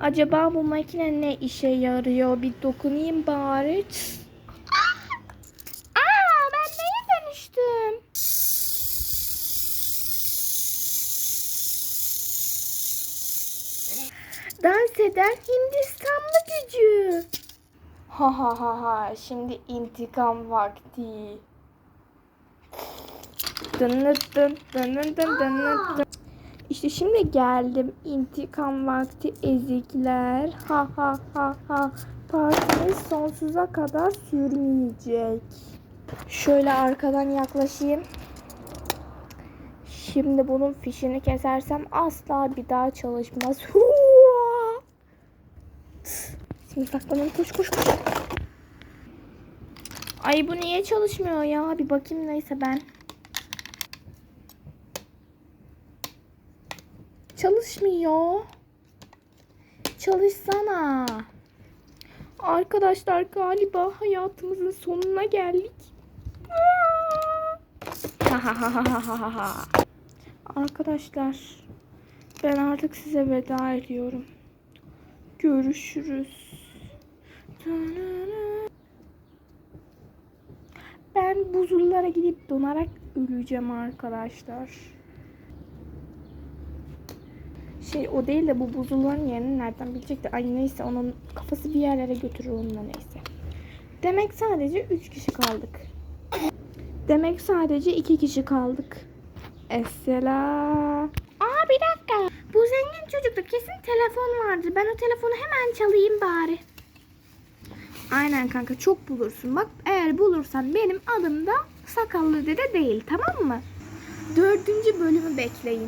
Acaba bu makine ne işe yarıyor? Bir dokunayım bari. Aa, ben neye dönüştüm? Dans eden Hindistanlı gücü. Ha ha ha ha. Şimdi intikam vakti. Dınıt dın dınıt dın dınıt dın. İşte şimdi geldim. İntikam vakti ezikler. Ha ha ha ha. Partimiz sonsuza kadar sürmeyecek. Şöyle arkadan yaklaşayım. Şimdi bunun fişini kesersem asla bir daha çalışmaz. Hua! Şimdi saklanalım. Koş koş koş. Ay bu niye çalışmıyor ya? Bir bakayım neyse ben. Çalışmıyor. Çalışsana. Arkadaşlar galiba hayatımızın sonuna geldik. Arkadaşlar ben artık size veda ediyorum. Görüşürüz. Ben buzullara gidip donarak öleceğim arkadaşlar. Şey o değil de bu buzulların yerini nereden bilecek de ay neyse onun kafası bir yerlere götürür onunla neyse. Demek sadece 3 kişi kaldık. Demek sadece 2 kişi kaldık. Esela. Aa bir dakika. Bu zengin çocukta kesin telefon vardır. Ben o telefonu hemen çalayım bari. Aynen kanka çok bulursun. Bak eğer bulursan benim adım da sakallı dede değil tamam mı? Dördüncü bölümü bekleyin.